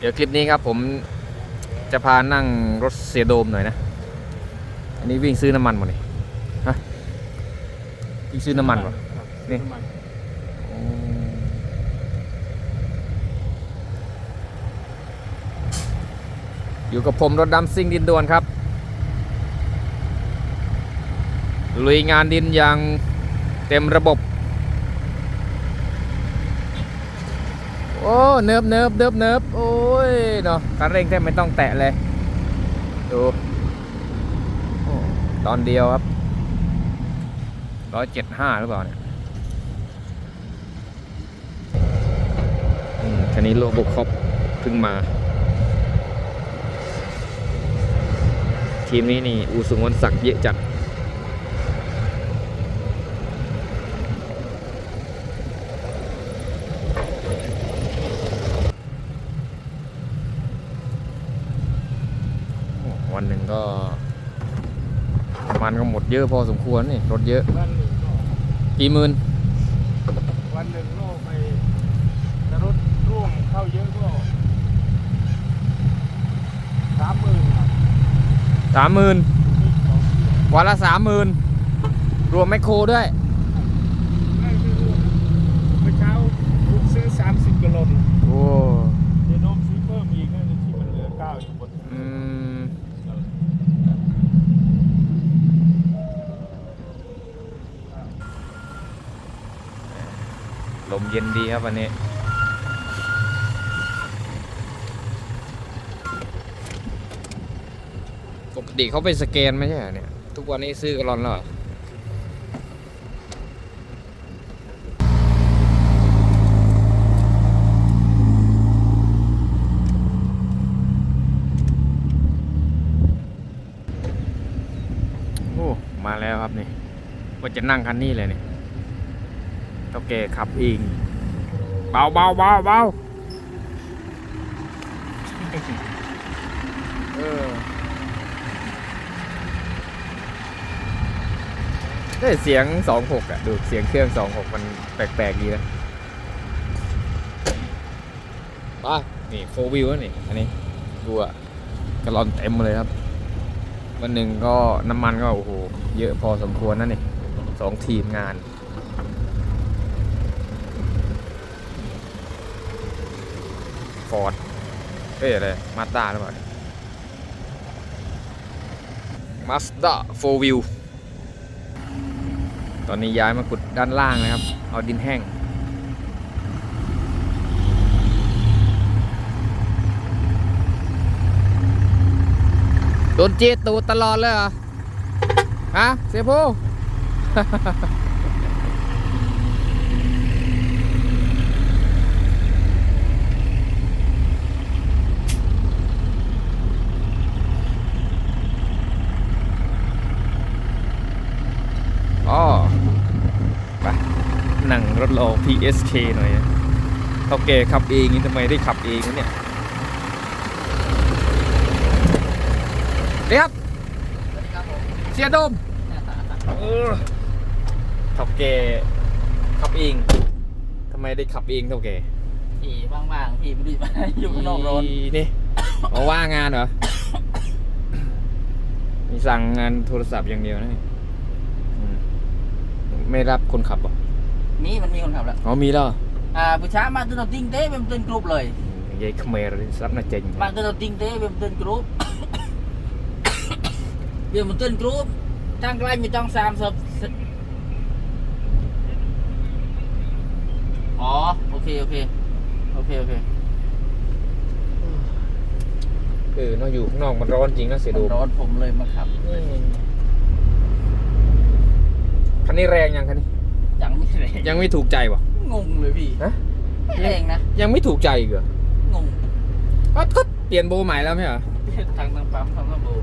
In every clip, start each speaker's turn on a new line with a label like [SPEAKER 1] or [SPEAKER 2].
[SPEAKER 1] เดี๋ยวคลิปนี้ครับผมจะพานั่งรถเสียโดมหน่อยนะ อันนี้วิ่งซื้อน้ำมันมาเนี่ยฮะวิ่งซื้อน้ำมันวะ
[SPEAKER 2] ครับ
[SPEAKER 1] นี่อยู่กับผมรถดำซิ่งดินด่วนครับ ลุยงานดินอย่างเต็มระบบ โอ้ เนิบเนิบเนิบเนิบโอ้ ยเนาะคันเร่งแทบไม่ต้องแตะเลย ดูตอนเดียวครับร้อยเจ็ดห้าหรือเปล่าเนี่ยอืมคันนี้โลบุกครบเพิ่งมา ทีมนี้นี่ อูสุงวนศักดิ์เยอะจัด วันหนึ่งก็ มันก็หมดเยอะพอสมควรนี่รถเยอะ
[SPEAKER 2] วันหนึ่งก็
[SPEAKER 1] กี่หมื่น
[SPEAKER 2] วันหนึ่งก็ไปถ้ารถร่วมเข้าเยอะก็สามหมื่นครับ
[SPEAKER 1] สามหมื่น
[SPEAKER 2] นี่สองที่
[SPEAKER 1] วันละสามหมื่นรวมแมคโครด้วย
[SPEAKER 2] ไม่ไม่รวมเมื่อเช้าผมซื้อสามสิบกิโล
[SPEAKER 1] โอ้
[SPEAKER 2] เดี๋ยวโน้มซื้อเพิ่มอีกนะที่มันเหลือเก้าอยู่บน
[SPEAKER 1] อืมล มเย็นดีครับวันนี้ ปกติเขาไปสแกนไม่ใช่เหรอเนี่ย ทุกวันนี้ซื้อกันระลอนแล้วเหรอโอ้มาแล้วครับนี่ว่าจะนั่งคันนี้เลยเนี่ย เท่าแกขับเอง เบาเบาเบาเบาเออได้เสียง26อะ ดูเสียงเครื่อง26มันแปลกๆดีนะป้านี่โฟวิวนี่ อันนี้ดูอะกระลอนเต็มเลยครับ วันหนึ่งก็น้ำมันก็ โอ้โห เยอะพอสมควรนะนี่สองทีมงาน ฟอร์ดเอ้ยอะไรมาสด้าหรือเปล่ามาสด้าโฟวิวตอนนี้ย้ายมาขุดด้านล่างนะครับ เอาดินแห้งโดนเจตูตลอดเลยเหรอ ฮะ เสียผู้ อ๋อ ไปนั่ง รถรอ PSK หน่อยนะเขาแกขับเองนี่ทำไมได้ขับเองวะเนี่ยเดี๋ยวครับเสียโดมเออขับแกขับเองทำไมได้ขับเองเท่าแก
[SPEAKER 3] พี่ว่างๆพี่ไม่ได้มาอยู่ข้างนอกร้อน
[SPEAKER 1] นี่เอาว่างงานเหรอ มีสั่งงานโทรศัพท์อย่างเดียวนะอืมไม่รับคนขับเหรอ
[SPEAKER 3] มีมันมีคนขับแล้ว
[SPEAKER 1] อ๋อมีแล้วเหรอ
[SPEAKER 3] อ่าผู้ช้ามาตัวเราติ้งเต้เป็นเต้นกรุ๊ปเลย
[SPEAKER 1] ยายเขมรรับน่าเจ๋ง
[SPEAKER 3] มาตัวเราติ้งเต้เป็นเต้นกรุ๊ปเดี๋ยวมันเต้นกรุ๊ปทางไกลมีต้องสามสิบอ๋อโอเคโอเคโอเคโอเค
[SPEAKER 1] เออเนอะอยู่ข้างนอกมันร้อนจริงนะเสีย
[SPEAKER 3] มั
[SPEAKER 1] ดู
[SPEAKER 3] นร้อนผมเลยมาขับ
[SPEAKER 1] คันนี้แรงยังคันนี้
[SPEAKER 3] ยัง ไม่แรง
[SPEAKER 1] ยังไม่ถูกใจวะ
[SPEAKER 3] งงเลยพี่
[SPEAKER 1] ฮะ
[SPEAKER 3] ไม่แรงนะ
[SPEAKER 1] ยังไม่ถูกใจอีกเหรอง
[SPEAKER 3] ง
[SPEAKER 1] ก็ก็เปลี่ยนโบใหม่แล้วไม่เหรอ
[SPEAKER 3] ทางทางปั๊มทางระบบ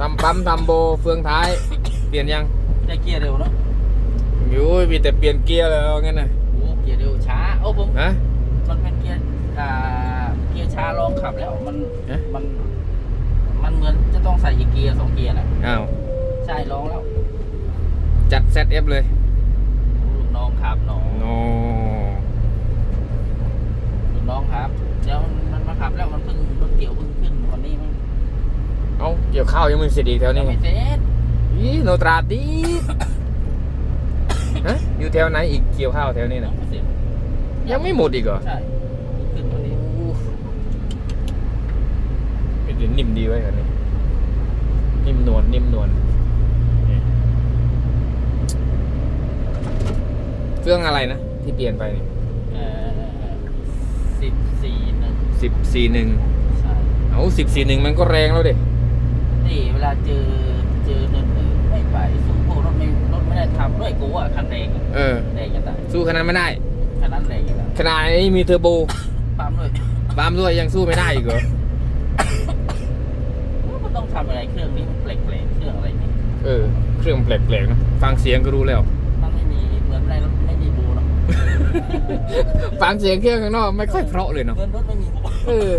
[SPEAKER 1] ทำปั๊มทำโบเฟืองท้าย เปลี่ยนยัง
[SPEAKER 3] ได้เกียร์เร็วเนาะ
[SPEAKER 1] อยู่มีแต่เปลี่ยนเกียร์เลยเอางั้นนะ
[SPEAKER 3] โอ้เกียร์เร็วช้าโอ้ผม
[SPEAKER 1] ฮะ
[SPEAKER 3] มันเป็นเกียร์อ่าเกียร์ช้าลองขับแล้วมัน
[SPEAKER 1] เอ๊ะ
[SPEAKER 3] มัน มันเหมือนจะต้องใส่อีกเกียร์สองเกียร์แหละ
[SPEAKER 1] อ้าว
[SPEAKER 3] ใช่ลองแล้ว
[SPEAKER 1] จัดเซตเอฟเลย
[SPEAKER 3] ลูกน้อง ครับน้อง
[SPEAKER 1] น
[SPEAKER 3] รุ่น้องครับเดี๋ยวมันมาขับแล้วมันเพิ่งรถเกี่ยวเพิ่งขึ้นวันนี้มั้ง
[SPEAKER 1] เอาเกี่ยวข้าวยังไมึงเสร็จอีกแถวนี้
[SPEAKER 3] ไงม่เสร็จ
[SPEAKER 1] อีโนตราดดิฮะอยู่แถวไหนอีกเกี่ยวข้าวแถวนี้
[SPEAKER 3] ยั
[SPEAKER 1] นี่
[SPEAKER 3] เยั
[SPEAKER 1] งไม่หมดอีกเหรอ
[SPEAKER 3] ใช่ขึ้นวันนี้
[SPEAKER 1] เป็นเนิ่มดีไว้กันนี่นิ่มนวลนิ่มนวล เครื่องอะไรนะ ที่เปลี่ยนไปนี่
[SPEAKER 3] เอ่อสิบสี่หนึ่ง
[SPEAKER 1] สิบสี่หนึ่ง
[SPEAKER 3] ใช่
[SPEAKER 1] เอาสิบสี่หนึ่งมันก็แรงแล้วดิ
[SPEAKER 3] นี่เวลาเจอเจอเนินหนึ่งไม่ไปสู้พวกรถไม่รถไม่ได้ทำด้วยกูอะคันแดงอะ
[SPEAKER 1] เออ
[SPEAKER 3] แดงจะตาย
[SPEAKER 1] สู้ขนาดไม่ได้
[SPEAKER 3] คันนั้นแดงจะตาย
[SPEAKER 1] ขนาดนี้มีเทอร์โบ
[SPEAKER 3] ปั๊มด้วย
[SPEAKER 1] บามด้วยยังสู้ไม่ได้อีกเหรอ
[SPEAKER 3] มันต้องทำอะไรเครื่องนี้มันแปลกๆเครื่องอะไรนี่
[SPEAKER 1] เออ เครื่องแปลกๆนะฟังเสียงก็รู้แล้ว ฟังเสียงเครื่องข้างนอกไม่ค่อยเพราะเลยเนาะ
[SPEAKER 3] เหมือนรถไม่มีบู
[SPEAKER 1] เออ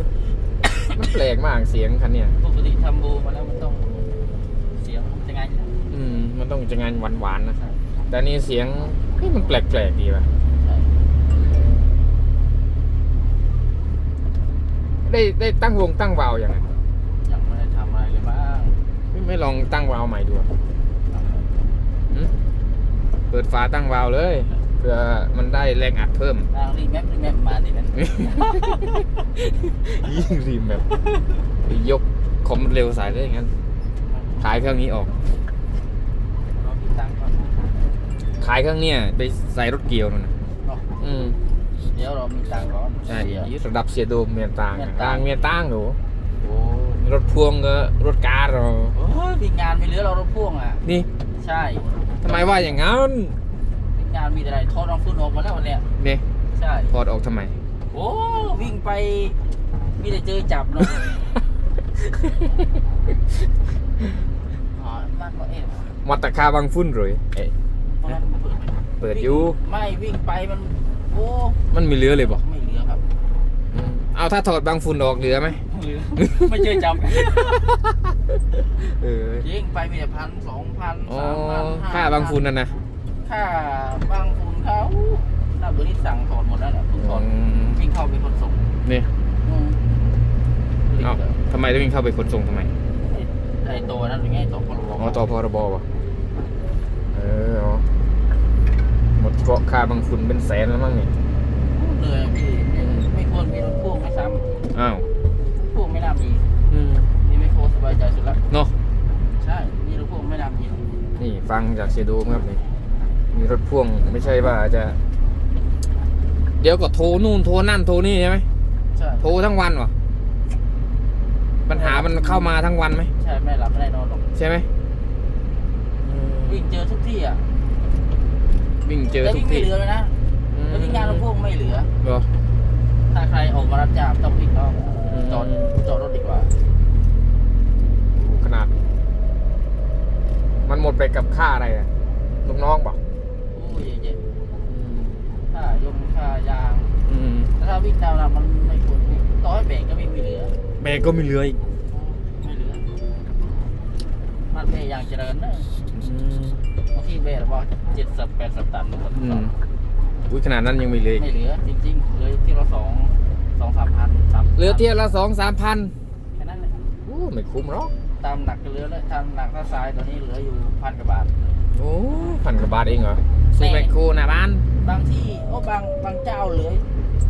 [SPEAKER 1] มันแปลกมากเสียงคันเนี้ย
[SPEAKER 3] ปกติทำบูมาแล้วมันต้องเสียงมันจะไงนะ
[SPEAKER 1] อืมมันต้องจะงานหวานๆนะแต่นี่เสียงเฮ้ยมันแปลกๆดีป่ะ
[SPEAKER 3] ใช่
[SPEAKER 1] ได้ได้ตั้งวงตั้งวาล์วยังไง
[SPEAKER 3] ยังไม่ได้ทำอะไรเลยบ้าง
[SPEAKER 1] ไม่ไม่ลองตั้งวาล์วใหม่ดูอะหึเปิดฝาตั้งวาล์วเลย เพื่อมันได้แรงอัดเพิ่ม
[SPEAKER 3] ทางรีแมปรีแมปมาดินั้น
[SPEAKER 1] ยิ่งรีมแบบยกคอมเร็วสายเลยอย่างนั้นขายเครื่องนี้ออก
[SPEAKER 3] เรามีตังค์ก่อน
[SPEAKER 1] ขายเครื่องเนี้ยไปใส่รถเกี่ยวนั่นนะ
[SPEAKER 3] เนาะ
[SPEAKER 1] อืม
[SPEAKER 3] เดี๋ยวเรามีตังค์ก่อน
[SPEAKER 1] ใช่
[SPEAKER 3] เสีย
[SPEAKER 1] ระดับเสียโดมเมียนต่าง
[SPEAKER 3] เมียน
[SPEAKER 1] ต่า
[SPEAKER 3] ต่าง ง
[SPEAKER 1] เมียนต่างหนู
[SPEAKER 3] โอ้
[SPEAKER 1] รถพ่วงก็รถการเรา
[SPEAKER 3] โหมีงานมีเหลือเรารถพ่วงอะ
[SPEAKER 1] นี่
[SPEAKER 3] ใช่
[SPEAKER 1] ทำไมว่าอย่างนั้น
[SPEAKER 3] มี งานมีแต่อะไรทอดน้องฟื้นออกมาแล้ววันเนี้ย
[SPEAKER 1] นี่
[SPEAKER 3] ใช่
[SPEAKER 1] พอดออกทำไม
[SPEAKER 3] โอ้วิ่งไปมีแต่เจอจับเนาะอ๋อนั่นก็เอ๊ะ
[SPEAKER 1] มัตตะคาบางฟุ้นเลยเอ๊ะ
[SPEAKER 3] เพราะนั้นเปิดไหม
[SPEAKER 1] เปิดอยู่
[SPEAKER 3] ไม่วิ่งไปมันโอ้
[SPEAKER 1] มันมีเหลือเลยบอก
[SPEAKER 3] ไม่เหลือครับ
[SPEAKER 1] เอาถ้าถอดบางฝุ่นออกเหลือไหม
[SPEAKER 3] เหลือไม่เจอจับ
[SPEAKER 1] เออ
[SPEAKER 3] ยิงไปมีแต่พันสองพัน
[SPEAKER 1] อ๋อ
[SPEAKER 3] สามพันห้
[SPEAKER 1] ค่าบางฝุ่นนั่นนะ
[SPEAKER 3] ค่าบางฝุ่นเขาหน้าเบอร์นี้สั่งถอดหมดแล้วเนี่ยเพิ่งถอด
[SPEAKER 1] อืม
[SPEAKER 3] วิ่งเข้าเป็นคนส่ง
[SPEAKER 1] นี่
[SPEAKER 3] อืม
[SPEAKER 1] เอ้าทำไมต้องวิ่งเข้าไปขนส่งทำไม
[SPEAKER 3] ไอ้ไอ้ตัวนั้นเป็นไงตัวพลบ
[SPEAKER 1] อ๋อต่อพรบวะเอออ๋อหมดเกาะค่าบางฝุ่นเป็นแสนแล้วมั้งนี่
[SPEAKER 3] เหนื่อยพี่ไม่ไม่ควรมีรถพ่วงไม่ซ้
[SPEAKER 1] อ้าวำ
[SPEAKER 3] รถพ่วงไม่น่ามี
[SPEAKER 1] อืม
[SPEAKER 3] นี่ไม่โคสบายใจสุดละ
[SPEAKER 1] เนาะ
[SPEAKER 3] ใช่นี่รถพ่วงไม่น่ามี
[SPEAKER 1] นี่ฟังจากเสียโดมครับนี่ มีรถพ่วงไม่ใช่ว่าจะ เดี๋ยวก็โทรนู่นโทรนั่นโทรนี่ใช่ไหม
[SPEAKER 3] ใช่
[SPEAKER 1] โทรทั้งวันวะปัญหามันเข้ามาทั้งวันไหม
[SPEAKER 3] ใช่ไม่หลับไม่ได้นอนหรอก
[SPEAKER 1] ใช่ไหม
[SPEAKER 3] วิ่งเจอทุกที่อะ
[SPEAKER 1] วิ่งเจอ
[SPEAKER 3] แล้ว
[SPEAKER 1] ทุ
[SPEAKER 3] วิ่
[SPEAKER 1] ก
[SPEAKER 3] งไม่
[SPEAKER 1] ที่
[SPEAKER 3] เหลือเลยนะแล้ววิ่งงานรถพ่วงไม่เหลือ
[SPEAKER 1] เหรอ
[SPEAKER 3] ถ้าใครออกมารับจ้างต้องวิ่งนอก
[SPEAKER 1] อืม
[SPEAKER 3] จอดจอดรถดีกว่า
[SPEAKER 1] ขนาด มันหมดไปกับค่าอะไรอะลูกน้องบอก
[SPEAKER 3] โอ้ยเยอะๆค่ายงค่ายาง
[SPEAKER 1] อืม
[SPEAKER 3] แต่ถ้าวิ่งตามเรามันไม่ควรวิ่งต่อให้เบรกก็วิ่งไม่เหลือ
[SPEAKER 1] แบกก็ไม่เหลืออีก
[SPEAKER 3] ไม่เหลือ มันเบรกอย่างเจริญนะ
[SPEAKER 1] อืม
[SPEAKER 3] บางทีเบรกบอกเจ็ดสิบแปดสิบตัน
[SPEAKER 1] อืมอุ้ยขนาดนั้นยังไม่เหลืออีก
[SPEAKER 3] ไม่เหลือ จริงๆเหลือที่ละสองสองสามพันสาม
[SPEAKER 1] เหลือเที่ยวละสองสามพัน
[SPEAKER 3] แค่นั้นแหละ
[SPEAKER 1] โอ้ไม่คุ้มหรอก
[SPEAKER 3] ตามหนักก็เหลือเลยตามหนักถ้าทรายตอนนี้เหลืออยู่พันกว่าบาท
[SPEAKER 1] โอ้พันกว่าบาทเองเหรอ ซื้อ
[SPEAKER 3] แม่
[SPEAKER 1] แมคโครหน้าบ้าน
[SPEAKER 3] บางที่โอ้บางบางเจ้าเหลือ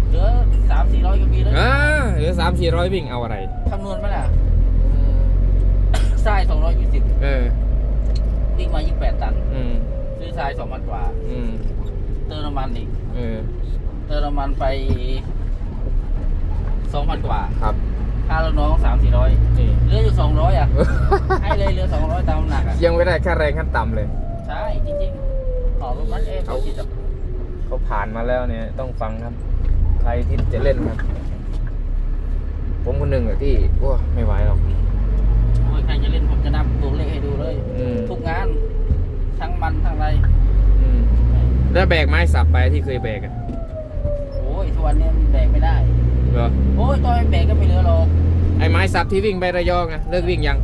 [SPEAKER 3] เหลือสามสี่ร้อยก็มีเลย
[SPEAKER 1] อ่าเหลือสามสี่ร้อยวิ่งเอาอะไร
[SPEAKER 3] คำนวณไหมล่ะทรายสองร้อยยี่สิบ
[SPEAKER 1] เออ
[SPEAKER 3] วิ่งมายี่แปดตัน
[SPEAKER 1] อืม
[SPEAKER 3] ซื้อทรายสองพันกว่า
[SPEAKER 1] อืม
[SPEAKER 3] เติมน้ำมันอีก
[SPEAKER 1] เออ
[SPEAKER 3] เติมน้ำมันไปสองพันกว่า
[SPEAKER 1] ครับ
[SPEAKER 3] ค่าลูกน้องสามสี่ร้อย
[SPEAKER 1] นี่
[SPEAKER 3] เหลืออยู่สองร้อยอะ ให้เลยเหลือสองร้อยตามหนักอะ
[SPEAKER 1] ยังไม่ได้ค่าแรงขั้นต่ำเลย
[SPEAKER 3] ใช่ จริงๆ ขอรถมันเอง
[SPEAKER 1] เอา
[SPEAKER 3] ไม่ติดหรอก
[SPEAKER 1] เขาผ่านมาแล้วเนี่ยต้องฟังครับ ใครที่จะเล่นครับ ผมคนหนึ่งอะที่ว้าไม่ไหวหรอก
[SPEAKER 3] โอ้ยใครจะเล่นผมจะนับตัวเลขให้ดูเลย
[SPEAKER 1] อืม
[SPEAKER 3] ทุกงาน ทั้งมันทั้งอะไร
[SPEAKER 1] อืมแล้วแบกไม้สับไปที่เคยแบกอะ
[SPEAKER 3] โอ้ยทุกวันนี้มันแบกไม่ได้
[SPEAKER 1] เหรอ
[SPEAKER 3] โอ้ยตอนแบกก็ไม่เหลือหรอก
[SPEAKER 1] ไอ้ไม้สับที่วิ่งไประยองอะเลิกวิ่งยัง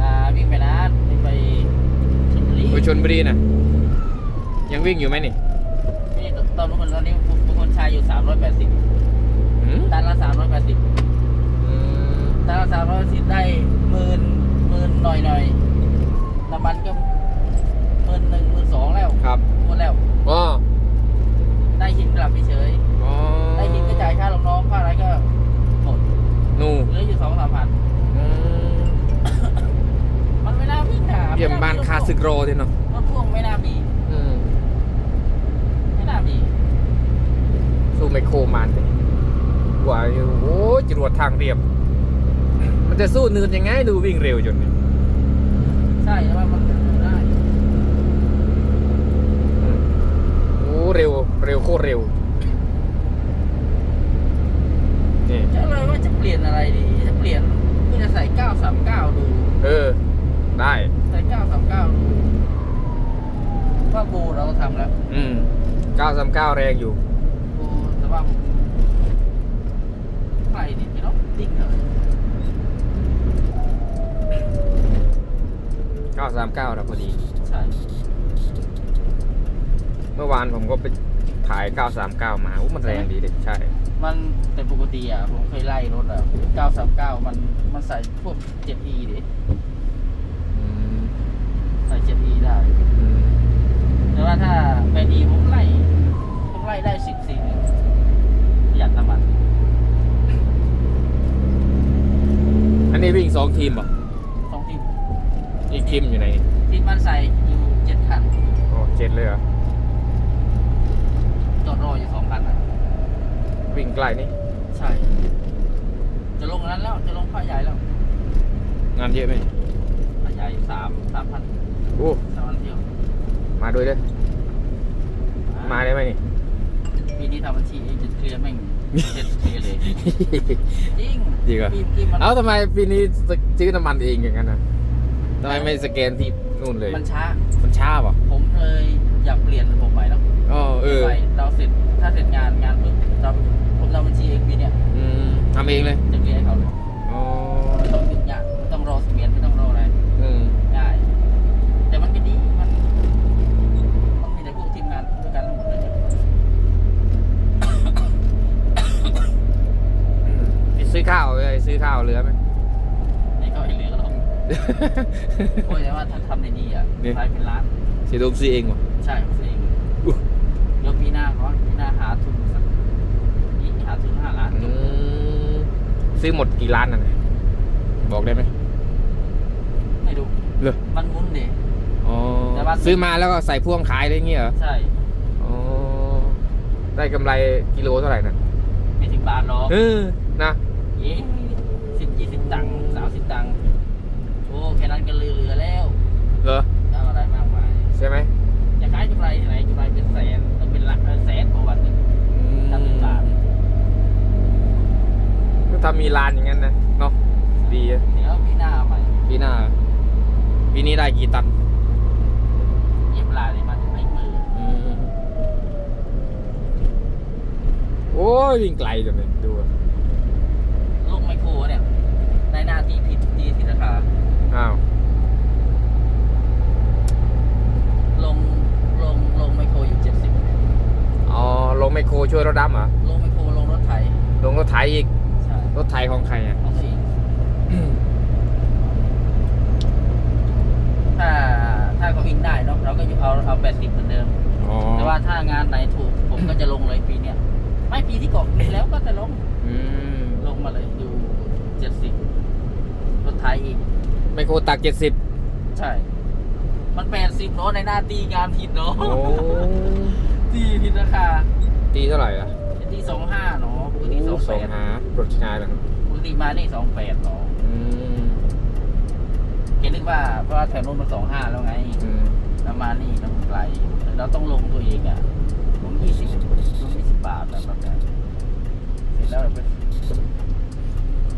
[SPEAKER 3] อ่าวิ่งไปนานวิ่งไปชลบุรี
[SPEAKER 1] ไปชนบุรีน่ะ ยังวิ่งอยู่ไหมนี่
[SPEAKER 3] ตอนทุกนตอนนี้ทุก
[SPEAKER 1] ค
[SPEAKER 3] นชายอยู่ 380 มัน
[SPEAKER 1] จะสู้เนินยังไงดูวิ่งเร็วจนนี่
[SPEAKER 3] ใช่แต่ว่ามันได้
[SPEAKER 1] อืมโอ้เร็วเร็วโคตรเร็วนี่
[SPEAKER 3] จะเลยว่าจะเปลี่ยนอะไรดีจะเปลี่ยนก็จะใส่939ดู
[SPEAKER 1] เออ ได้
[SPEAKER 3] ใส่939ดูว่าโบเราก็ทำแล้ว
[SPEAKER 1] อืม939แรงอยู่
[SPEAKER 3] โบแต่ว่าไปดิพี่น้องติ๊กเลย
[SPEAKER 1] 939แล้วพอดี
[SPEAKER 3] ใช่
[SPEAKER 1] เมื่อวานผมก็ไปถ่าย939มาอู้มันแรงดีเด็ใช่
[SPEAKER 3] มันแต่ปกติอะผมเคยไล่รถอะ939มันมันใส่พวก 7E ดิ
[SPEAKER 1] อืม
[SPEAKER 3] ใส่ 7E ได้
[SPEAKER 1] อืม
[SPEAKER 3] แต่ว่าถ้าเป็นดีผมไล่ผมไล่ได้สิบสี่ประหยัดน้ำมัน
[SPEAKER 1] อันนี้วิ่งสองทีมเหรอ
[SPEAKER 3] สองทีม
[SPEAKER 1] อีกทีมอยู่ไหน
[SPEAKER 3] ทีมมันใส่อยู่เจ็ดคัน
[SPEAKER 1] โอ้เจ็ดเลยเหรอ
[SPEAKER 3] จอดรออยู่สองคันอะ
[SPEAKER 1] วิ่งไกลนี่
[SPEAKER 3] ใช่ จะลงอันนั้นแล้ว จะลงผ้าใหญ่แล้ว
[SPEAKER 1] งานเยอะไหม
[SPEAKER 3] ผ้าใหญ่สามสามพัน
[SPEAKER 1] โอ้
[SPEAKER 3] สามพันเที่ยว
[SPEAKER 1] มาด้วยเด้อมาได้ไหมนี่
[SPEAKER 3] ปีนี้ทำบัญชีเองจะเคลียร์แม่งเจ็ดเคลียร์เลย จริง
[SPEAKER 1] จริงเหรอ
[SPEAKER 3] ปีปีมัน
[SPEAKER 1] เอ้าทำไมปีนี้ซื้อน้ำมันเองอย่างนั้นนะ ทำไมไม่สแกนที่นู่นเลย
[SPEAKER 3] มันช้า
[SPEAKER 1] มันช้าป่ะ
[SPEAKER 3] ผมเลยอยากเปลี่ยนระบบใหม่แล้ว
[SPEAKER 1] อ๋อเออ
[SPEAKER 3] ใหม่เราเสร็จถ้าเสร็จงานงานปุ๊บเราผมทำบัญชีเองปีเนี้ย
[SPEAKER 1] อืมทำเองเลย
[SPEAKER 3] จะเคลียร์ให้เขาเลย
[SPEAKER 1] อ๋อ
[SPEAKER 3] ไม่ต้องยุ่งยากไม่ต้องรอสเมียนไม่ต้องรออะไร
[SPEAKER 1] อืม
[SPEAKER 3] ง่าย แต่มันก็ดี มัน มันมีแต่พวกทีมงานด้วยกันทั้งหมดเลย
[SPEAKER 1] ไปซื้อข้าวเลยซื้อข้าวเหลือไหม
[SPEAKER 3] นี่ก็ให้เหลือก็ลองโอ้ยแต่ว่าถ้าทำในดีอะ
[SPEAKER 1] นี่
[SPEAKER 3] รายเป็นล้าน
[SPEAKER 1] สีดมซื้อเองวะ
[SPEAKER 3] ใช่ผมซื้อเอง
[SPEAKER 1] อุ๊ย
[SPEAKER 3] เดี๋ยวปีหน้าก่อนปีหน้าหาทุนสักนี่หาทุนห้าล้านจ
[SPEAKER 1] อื
[SPEAKER 3] บ
[SPEAKER 1] มซื้อหมดกี่ล้านน่ะนะบอกได้ไหม
[SPEAKER 3] ไม่ดู
[SPEAKER 1] เหรอ
[SPEAKER 3] มันมุนดิ
[SPEAKER 1] อ๋อ
[SPEAKER 3] แต่ว่า
[SPEAKER 1] ซื้อมาแล้วก็ใส่พ่วงขายได้เงี้ยเหรอ
[SPEAKER 3] ใช่
[SPEAKER 1] อ๋อได้กำไรกิโลเท่าไหร่นะ
[SPEAKER 3] ไม่ถึงบาทหรอก
[SPEAKER 1] เออนะ
[SPEAKER 3] เย้สิบยี่สิบตังค์สามสิบตังค์โอ้แค่นั้นก็เหลือๆแล้ว
[SPEAKER 1] เหรอ ใช่ไหม
[SPEAKER 3] จะขายกำไรที่ไหนกำไรเป็นแสนต้องเป็นหลักเป็นแสนต่อวันหนึ่ง
[SPEAKER 1] อืม
[SPEAKER 3] ทำเป็นบาท
[SPEAKER 1] ก็ทำมีร้านอย่างนั้นนะเนาะดีอะ
[SPEAKER 3] เดี๋ยวปีหน้าเอาใหม่
[SPEAKER 1] ปีหน้าปีนี้ได้กี่ตัน
[SPEAKER 3] เย็บลาเลยมาถึงไอ้มือ
[SPEAKER 1] อืมโอ้ยวิ่งไกลจังเลยดูอะ
[SPEAKER 3] ลงไมโครเนี่ยในหน้าตีผิดตีผิดราคา
[SPEAKER 1] อ้าว
[SPEAKER 3] ลงลงลงไมโครอยู่เจ็ดสิบ
[SPEAKER 1] อ๋อ ลงไมโครช่วยรถดำเหรอ
[SPEAKER 3] ลงไมโครลงรถไถ
[SPEAKER 1] ลงรถไถอีก
[SPEAKER 3] ใช่
[SPEAKER 1] รถไถของใครอะ
[SPEAKER 3] เอาสิถ้าถ้าเขาวิ่งได้เนาะเราก็เอาเอาแปดสิบเหมือนเดิม
[SPEAKER 1] อ๋อ
[SPEAKER 3] แต่ว่าถ้างานไหนถูก ผมก็จะลงเลยปีเนี้ยไม่ปีที่ก่อนปีแล้วก็จะลง
[SPEAKER 1] อืม
[SPEAKER 3] ลงมาเลยอยู่เจ็ดสิบรถไถอีก
[SPEAKER 1] ไมโครตักเจ็ดสิบ
[SPEAKER 3] ใช่ มันแปดสิบเนาะในหน้าตีงานผิดเนาะ
[SPEAKER 1] โอ้
[SPEAKER 3] ตีผิดราคา
[SPEAKER 1] ตีเท่าไหร่อะ
[SPEAKER 3] ตีสองห้าเนาะปกติสอง
[SPEAKER 1] ส
[SPEAKER 3] แป
[SPEAKER 1] อง
[SPEAKER 3] ด
[SPEAKER 1] หารถงานแล้ว
[SPEAKER 3] ปกติมานี่สองแปดเนาะ
[SPEAKER 1] อืม
[SPEAKER 3] เห็นนึกว่าเพราะว่าแถวนู้นมันสองห้าแล้วไง
[SPEAKER 1] อืม
[SPEAKER 3] แล้วมานี่ต้องไกลเราต้องลงตัวเองอะลงยี่สิบลงยี่สิบบาทแบบแบบนั้นเสร็จแล้วเราไป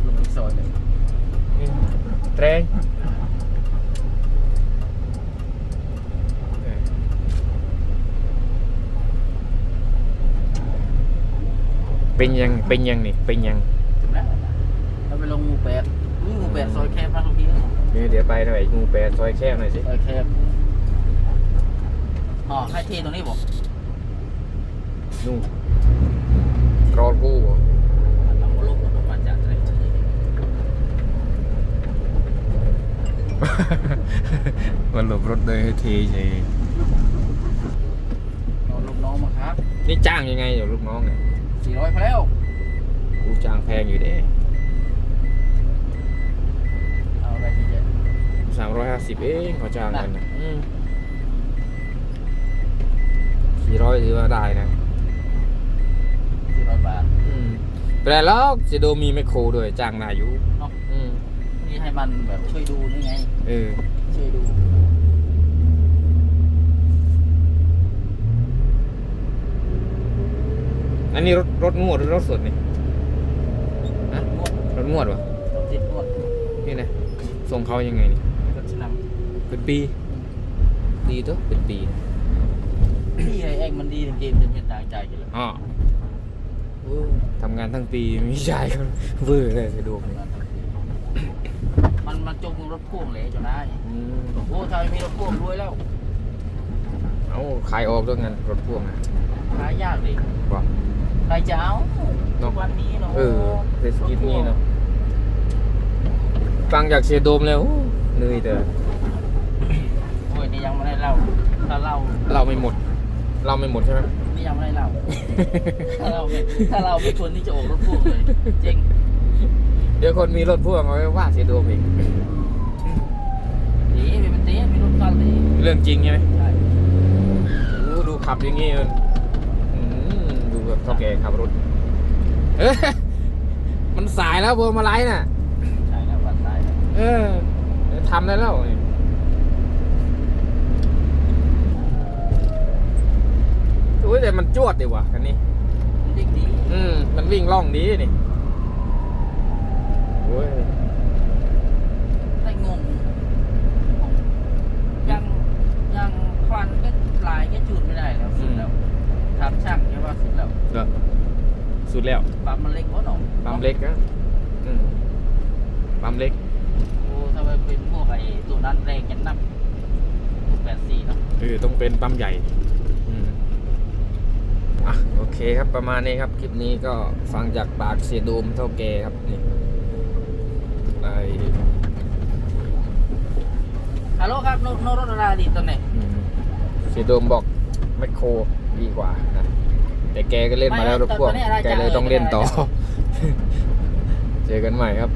[SPEAKER 3] ลงในซอยเลย
[SPEAKER 1] แรง เป็นยังเป็นยังนี่เป็นยัง
[SPEAKER 3] ถึงแล้วเราไปลงหมู่แปดอุ๊ยหมู่แปดซอยแคบมากทุกที
[SPEAKER 1] นี่เดี๋ยวไปหน่อยงูแปดซอยแคบหน่อยสิ
[SPEAKER 3] ซอยแคบอ๋อให้ทีตรงนี้บอก
[SPEAKER 1] นู่นรอกูบ่
[SPEAKER 3] เราลงรถมาจากไหน
[SPEAKER 1] มันหลบรถเลยให้เทเฉย
[SPEAKER 3] เอาลูกน้องมาครับ
[SPEAKER 1] นี่จ้างยังไงเดี๋ยวลูกน้องเนี่ย
[SPEAKER 3] สี่ร้อยพอแล้ว
[SPEAKER 1] กูจ้างแพงอยู่เด้
[SPEAKER 3] เอาอะไรที่จะ
[SPEAKER 1] สามร้อยห้าสิบเองเขาจ้างกันนะสี่ร้อยถือว่าได้นะ
[SPEAKER 3] สี่ร้อยบาท
[SPEAKER 1] อืมเป็นไรแล้วเจโดมีไมคโครด้วยจ้างนายอยู่
[SPEAKER 3] เนาะ
[SPEAKER 1] อืม
[SPEAKER 3] นี่ให้มันแบบช่วยดูนี่ไง
[SPEAKER 1] เออ
[SPEAKER 3] ช่วยดู
[SPEAKER 1] อั นนี้รถรถงวดหรือรถสดนี่ฮะ
[SPEAKER 3] งวด
[SPEAKER 1] รถงวดวะ
[SPEAKER 3] ติดงวด
[SPEAKER 1] นี่นะส่งเขายังไงนี่
[SPEAKER 3] รถชน
[SPEAKER 1] เป็นปี ดีตัวเป็นปีำ
[SPEAKER 3] พี่ไอ้เองมันดีจริงๆจะเป็นต่างใจกันเลย
[SPEAKER 1] อ๋อโอ้ทำงานทั้งปีมีชายกันเวอร์เลยสะดวกนี่
[SPEAKER 3] มันมันจมรถพ่วงเลยจนได้
[SPEAKER 1] อืม
[SPEAKER 3] โอ้โหถ้าไม่มีรถพ่วงรวยแล้ว
[SPEAKER 1] เอาขายออกด้วยเงินรถพ่วงนะ
[SPEAKER 3] หายากดิ
[SPEAKER 1] บอ ก
[SPEAKER 3] ใครจะเอา
[SPEAKER 1] เน
[SPEAKER 3] ทุ
[SPEAKER 1] อะ
[SPEAKER 3] กวันนี้เนาะ
[SPEAKER 1] เออเศรษฐกิจนี่เนาะฟังจากเชียร์โดมแล้วโอ้เหนื่อยแต่
[SPEAKER 3] โอ้ยนี่ยังไม่ได้เล่าถ้าเล่า
[SPEAKER 1] เราไม่หมด เราไม่หมดใช่ไหม
[SPEAKER 3] นี่ยังไม่ได้เล่าถ้าเราเป็นถ้าเราเป็นคนที่จะโอบรถพ่วงเลยจริง
[SPEAKER 1] เดี๋ยวคนมีรถพ่วงเอาไว้ว่าเชียร์โดมเอง
[SPEAKER 3] ตีเป็นตีมีรถคันเลย
[SPEAKER 1] เรื่องจริงใช่ไหม
[SPEAKER 3] ใช่
[SPEAKER 1] โอ้ดูขับอย่างงี้มันอืมดู แบบเท่าแก่ขับรถเอ้ยมันสายแล้วพวงมาลัยน่ะ
[SPEAKER 3] ใช่แล้ววันตายแล้ว
[SPEAKER 1] เออทำได้แล้วนี่โอ้ยแต่มันจวดดีว่ะคันนี้
[SPEAKER 3] มันเด็กดี
[SPEAKER 1] อืม มันวิ่งล่องดีนี่โอ้ย
[SPEAKER 3] ได้งงยังยังควันก็ลายก็จูดไม่ได้แล้วสุดแล้ว ทำช่างใช่ป่ะสุดแล้ว
[SPEAKER 1] ก็สุดแล้ว
[SPEAKER 3] ปั๊มมันเล็กวะหนอ
[SPEAKER 1] ปั๊มเล็กนะอืมปั๊มเล็ก
[SPEAKER 3] โอ้ถ้าไปเป็นพวกไอ้ตัวนั้นแรงยันนับพวกแปดสี่เนาะ
[SPEAKER 1] เออต้องเป็นปั๊มใหญ่ อืมอะโอเคครับประมาณนี้ครับ คลิปนี้ก็ฟังจากปากเสียโดมเท่าแกครับนี่ไอ
[SPEAKER 3] ฮัลโหลครับโนโนรถอะไรดีตอนไหน
[SPEAKER 1] อืมเสียโดมบอกแมคโคร ดีกว่านะแต่แกก็เล่นมาแล้วรถพ่วงแกเลยต้องเล่นต่อ เจอกันใหม่ครับ